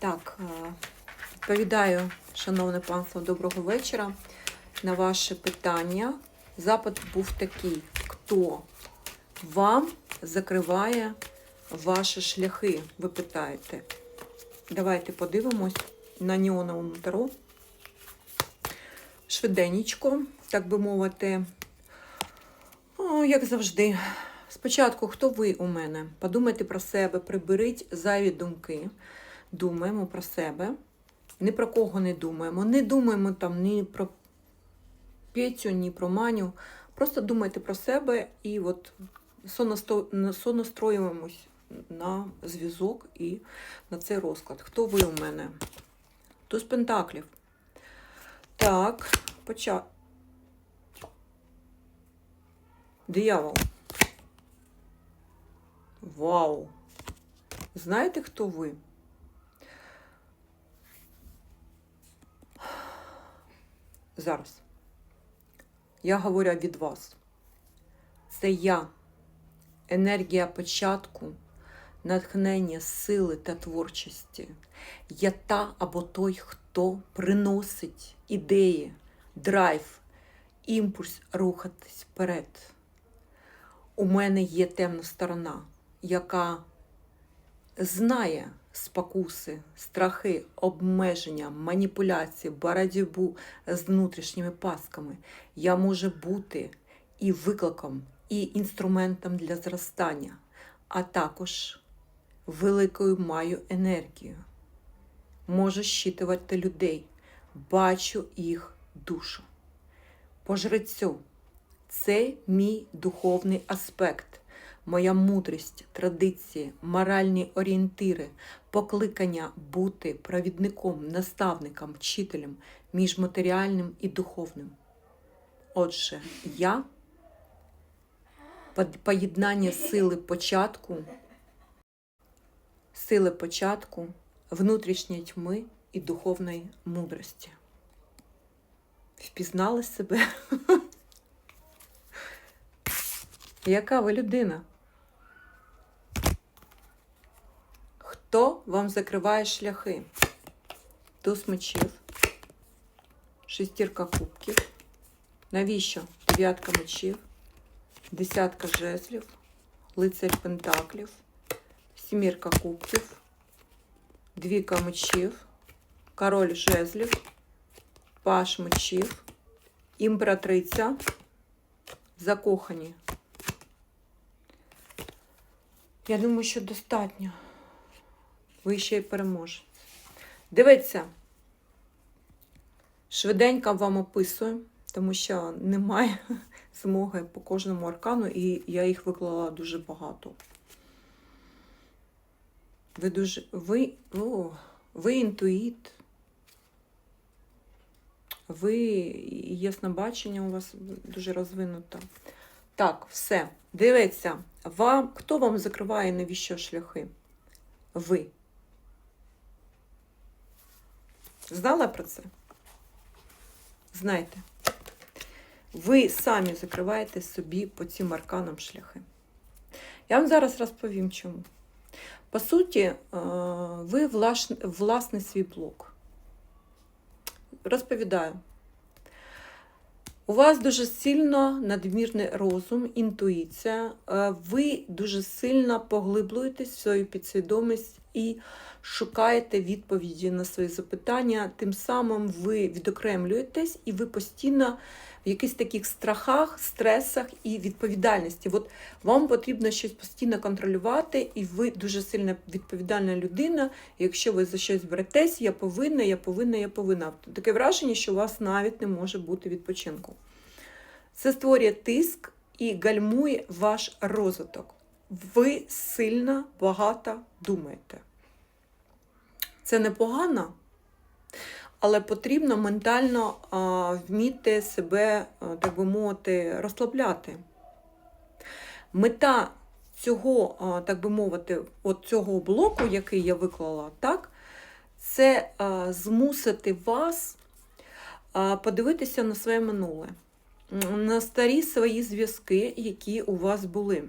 Так, е, відповідаю, шановне панство, доброго вечора. На ваше питання. Запит був такий: хто вам закриває ваші шляхи? Ви питаєте. Давайте подивимось на неоновому таро. Швиденечко, так би мовити. О, як завжди. Спочатку, хто ви у мене? Подумайте про себе, приберіть зайві думки. Думаємо про себе. Ні про кого не думаємо. Не думаємо там ні про Петю, ні про Маню. Просто думайте про себе і от сонастроюємось на зв'язок і на цей розклад. Хто ви у мене? Туз Пентаклів. Так, поча. Диявол. Вау! Знаєте, хто ви? Зараз. Я говорю від вас. Це я, енергія початку, натхнення сили та творчості. Я та або той, хто приносить ідеї, драйв, імпульс рухатись вперед. У мене є темна сторона, яка знає спокуси, страхи, обмеження, маніпуляції, боротьбу з внутрішніми пасками. Я можу бути і викликом, і інструментом для зростання, а також великою маю енергію. Можу щитувати людей, бачу їх душу. По жрецю це мій духовний аспект, моя мудрість, традиції, моральні орієнтири, покликання бути провідником, наставником, вчителем між матеріальним і духовним. Отже, я поєднання сили початку, сили початку, внутрішньої тьми і духовної мудрості. Впізнали себе? Яка ви людина? Хто вам закриває шляхи? Туз мечів, шестірка кубків. Навіщо? Дев'ятка мечів, десятка жезлів, лицарь пентаклів, сімірка кубків, двійка мечів, король жезлів, паш мечів, імператриця, закохані. Я думаю, що достатньо. Ви ще й переможете. Дивіться, швиденько вам описую, тому що немає змоги по кожному аркану, і я їх виклала дуже багато. Ви дуже. Ви. О, ви інтуїт. Ви яснобачення у вас дуже розвинуто. Так, все. Дивіться, вам, хто вам закриває навіщо шляхи? Ви. Знала про це? Знайте. Ви самі закриваєте собі по цим арканам шляхи. Я вам зараз розповім чому. По суті, е, ви власний свій блок. Розповідаю. У вас дуже сильно надмірний розум, інтуїція. Е, Ви дуже сильно поглиблюєтесь в свою підсвідомість і шукаєте відповіді на свої запитання. Тим самим ви відокремлюєтесь і ви постійно в якихось таких страхах, стресах і відповідальності. От вам потрібно щось постійно контролювати, і ви дуже сильно відповідальна людина. Якщо ви за щось беретесь, я повинна, я повинна, я повинна. Таке враження, що у вас навіть не може бути відпочинку. Це створює тиск і гальмує ваш розвиток. Ви сильно багато думаєте. Це непогано, але потрібно ментально вміти себе, так би мовити, розслабляти. Мета цього, так би мовити, от цього блоку, який я виклала, так, це змусити вас подивитися на своє минуле, на старі свої зв'язки, які у вас були.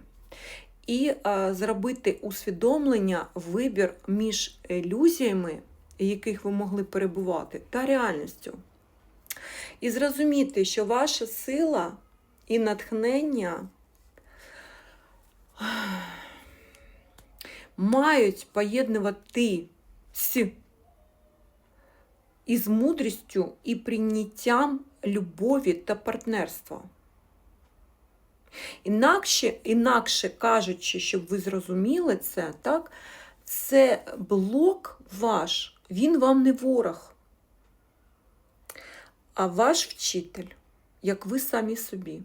І зробити усвідомлення, вибір між ілюзіями яких ви могли перебувати, та реальністю. І зрозуміти, що ваша сила і натхнення мають поєднуватись із мудрістю і прийняттям любові та партнерства. Інакше, інакше кажучи, щоб ви зрозуміли це, так, це блок ваш, він вам не ворог, а ваш вчитель, як ви самі собі.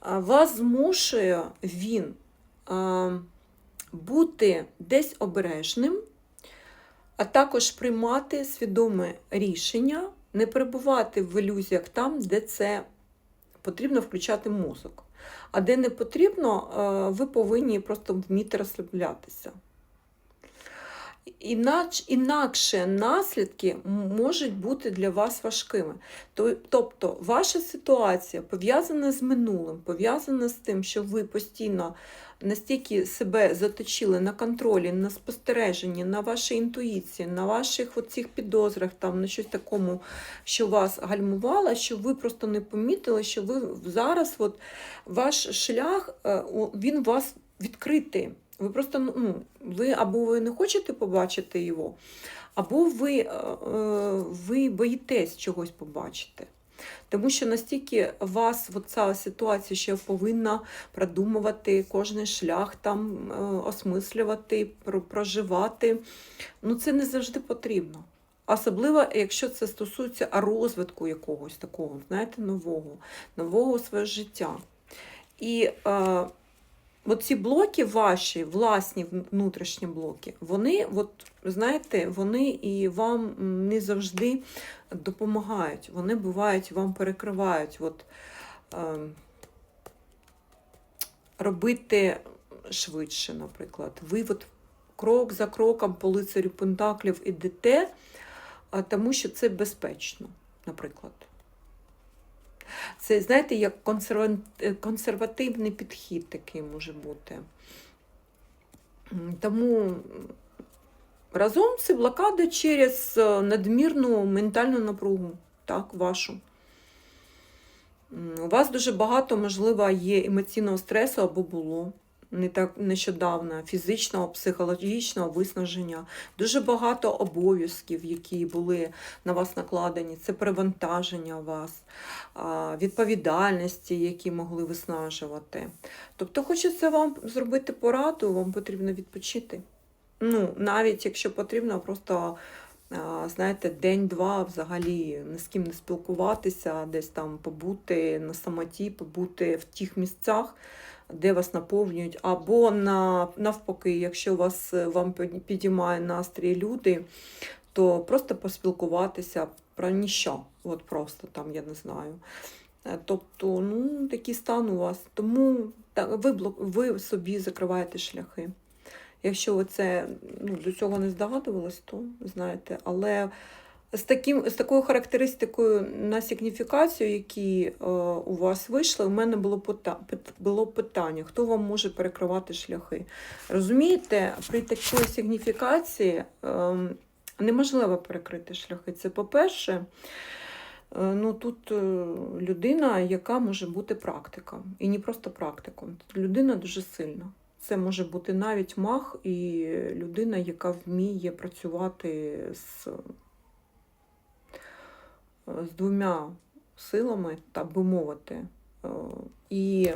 А вас змушує він а, бути десь обережним, а також приймати свідоме рішення, не перебувати в ілюзіях там, де це потрібно включати мозок. А де не потрібно, е, ви повинні просто вміти розслаблятися. Інач, інакше наслідки можуть бути для вас важкими. Тобто, ваша ситуація пов'язана з минулим, пов'язана з тим, що ви постійно настільки себе заточили на контролі, на спостереженні, на вашій інтуїції, на ваших оцих підозрах, там, на щось такому, що вас гальмувало, що ви просто не помітили, що ви зараз, от, ваш шлях, е, він у вас відкритий. Ви просто ну, ви або ви не хочете побачити його, або ви, е, е, ви боїтесь чогось побачити. Тому що настільки вас ця ситуація, я повинна продумувати кожен шлях, там, е, осмислювати, про- проживати, ну це не завжди потрібно. Особливо, якщо це стосується розвитку якогось такого, знаєте, нового, нового свого життя. І е, Оці блоки ваші, власні внутрішні блоки, вони, от, знаєте, вони і вам не завжди допомагають. Вони бувають, вам перекривають. От, е, робити швидше, наприклад. Ви от крок за кроком по лицарю Пентаклів ідете, тому що це безпечно, наприклад. Це, знаєте, як е, консервативний підхід такий може бути. Тому разом це блокада через е, надмірну ментальну напругу, так, вашу. У вас дуже багато, можливо, є емоційного стресу або було не так нещодавно, фізичного, психологічного виснаження, дуже багато обов'язків, які були на вас накладені, це перевантаження вас, відповідальності, які могли виснажувати. Тобто, хочеться вам зробити пораду, вам потрібно відпочити. Ну, навіть якщо потрібно, просто. Знаєте, день-два взагалі ні з ким не спілкуватися, десь там побути на самоті, побути в тих місцях, де вас наповнюють, або на, навпаки, якщо вас, е, вам підіймає настрій люди, то просто поспілкуватися про ніщо. От просто там, я не знаю. Е, Тобто, ну, такий стан у вас. Тому так, ви, ви собі закриваєте шляхи. Якщо ви це ну, до цього не здогадувались, то знаєте. Але з, таким, з такою характеристикою на сигніфікацію, які е, у вас вийшли, у мене було, пота- пит- було питання, хто вам може перекривати шляхи. Розумієте, при такій сигніфікації е, неможливо перекрити шляхи. Це по-перше, е, ну, тут е, людина, яка може бути практиком. І не просто практиком. Людина дуже сильна. Це може бути навіть маг і людина, яка вміє працювати з з двома силами, так би мовити, Е, і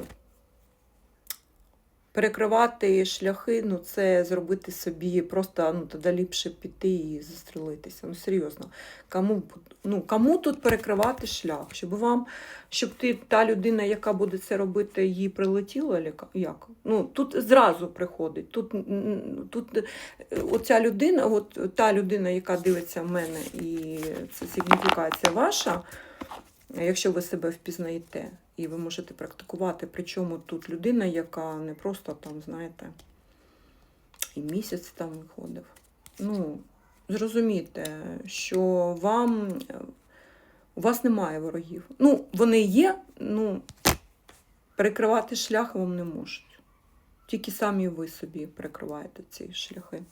перекривати шляхи, ну це зробити собі просто ну, тоді ліпше піти і застрелитися. Ну, серйозно. Кому, ну, кому тут перекривати шлях? Щоб вам, щоб ти, та людина, яка буде це робити, їй ка- як? Ну, тут зразу приходить. Тут, тут е, оця людина, от та людина, яка дивиться в мене, і це сигніфікація ваша, якщо ви себе впізнаєте, і ви можете практикувати. Причому тут людина, яка не просто там, знаєте, і місяць там виходив. Ну, зрозумійте, що вам у вас немає ворогів. Ну, вони є, ну перекривати шлях вам не можуть. Тільки самі ви собі перекриваєте ці шляхи.